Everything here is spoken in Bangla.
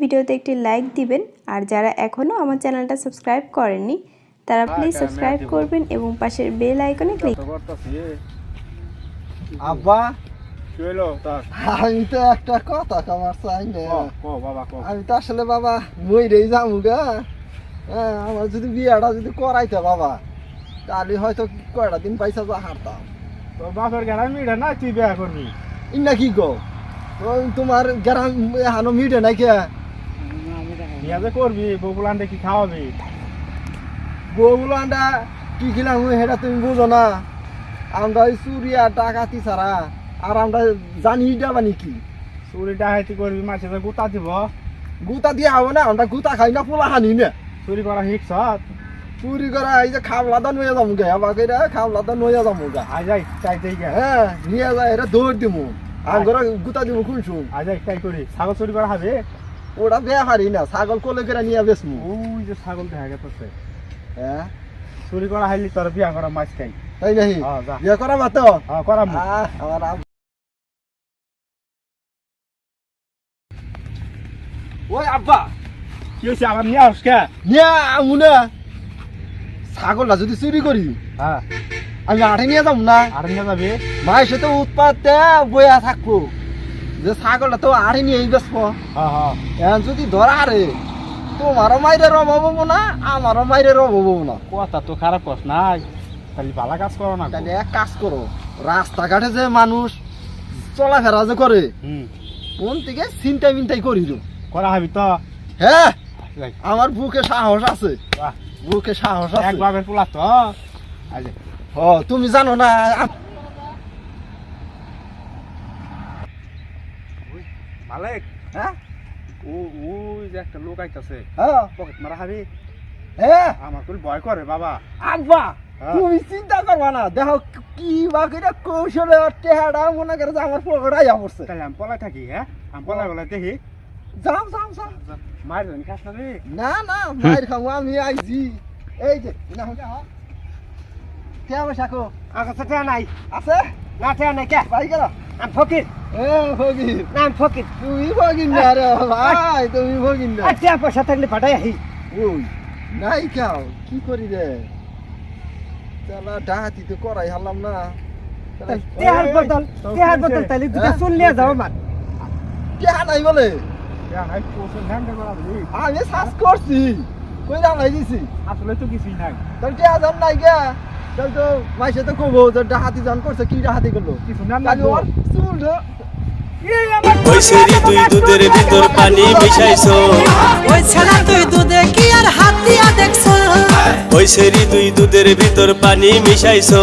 ভিডিওতে একটি লাইক দিবেন। আর যারা এখনও আমার চ্যানেলটা সাবস্ক্রাইব করেননি তারা প্লিজ সাবস্ক্রাইব করবেন এবং পাশের বেল আইকনে ক্লিক আব্বা। আমি তো একটা কথা কমার চাই না ক ক বাবা ক আমি তো আসলে বাবা মইরেই যাব গা। হ্যাঁ আমার যদি বিয়েটা যদি করাইতে বাবা তাহলে হয়তো কয়টা দিন পয়সা যা হারতাম। তোর বাপের গেলাম মিড়ে না তুই বিয়া করবি? ইন্না কি গো তোমার গ্রাম হানো মিটে নাই কে? বিয়া যে করবি বগুলান দেখি খাওয়াবি? বউগুলো আন্ডা কি খিলাম সেটা তুমি বুঝো না। আমরা ওই চুরিয়া ডাকাতি ছাড়া আর আমরা জানি যাবানি কি চুরি ডাহাইতি করবি মাছে যে গুতা দিব? গুতা দিয়া হব না আমরা গুতা খাই না পোলা হানি না। চুরি করা শিখছ চুরি করা এই যে খাবলাদা নয়ে যাব গে আবার কইরা খাবলাদা নয়ে যাব গা আই যাই চাইতেই গে হ্যাঁ নিয়ে যায় এটা দৌড় দিমু। আর গুতা দিব আই যাই তাই করি। ছাগল চুরি করা হবে ওটা বেহারি না ছাগল কোলে করে নিয়ে বেসমু ওই যে ছাগল দেখা গেছে হ্যাঁ? চুরি করা হাইলি তোর বিয়া করা মাছ খাই। তাই নাহি হ্যাঁ বিয়ে করা মাতো হ্যাঁ করাম। আমার ওই আব্বা কি হয়েছে আবার নিয়ে আস কে? নিয়ে আমু না। ছাগলটা যদি চুরি করি হ্যাঁ। আমি আঠে নিয়ে যাব না। আর নিয়ে যাবি? মায়ের সাথে উৎপাত বইয়া থাকব। যে ছাগলটা তো আঠে নিয়ে বেসবো হ্যাঁ হ্যাঁ এখন যদি ধরা রে তোমারও মাইরে রব হব না আমারও মাইরে রব হব না। কথা তো খারাপ কস নাই খালি ভালো কাজ করো না তাহলে এক কাজ করো রাস্তাঘাটে যে মানুষ চলাফেরা যে করে কোন থেকে চিন্তা মিন্তাই করি করা হবি তো? হ্যাঁ আমার বুকে সাহস আছে। বুকে সাহস আছে। বাপের পোলা তো ও তুমি জানো না মালিক হ্যাঁ? ও ওই যে একটা লোক আইতাছে। হ্যাঁ। পকেট মারা খাবি? হ্যাঁ আমার তো ভয় করে বাবা। আব্বা হ্যাঁ। তুমি চিন্তা করবা না দেখো কি বা কিটা কৌশলে টেহারা মনে করে যে আমার পকড়াইয়া পড়ছে। তাহলে আমি পলাই থাকি হ্যাঁ? আমি পলাই পলাই দেখি। যাও যাও যাও। মার জানি খাস না রে। না না মায়ের খাব আমি আইছি। এই যে না হলে কে। আমার কাছে টেয়া নাই। আছে? কে? ভাই গেল। আমি ফকির। এ ফকির। না আমি ফকির। তুমি ফকির না রে ভাই তুমি ফকির না। আর পয়সা থাকলে পাঠাই আহি। ওই নাই খাও। কি করি রে? চালা ডাহাতি তো করাই হারলাম না। টেহার বদল টেহার বদল তাহলে দুটা চুল নিয়ে যাও আমার। টেহা নাই বলে? আমি শ্বাস করছি। কই জানাই দিছি? আসলে তো কিছুই নাই। তোর টেহা জান নাই গে তাহলে তো মাইসে তো কবো তোর ডাহাতি জান করছে কি ডাহাতি করল? কিছু নাম কালি লাগবে ওর চুল ধ- ওই সেরি তুই দুধের ভিতর পানি মিশাইছো। ওই ছাড়া তুই দুধে কি আর হাত দিয়া দেখছ? ওই সেরি তুই দুধের ভিতর পানি মিশাইছো।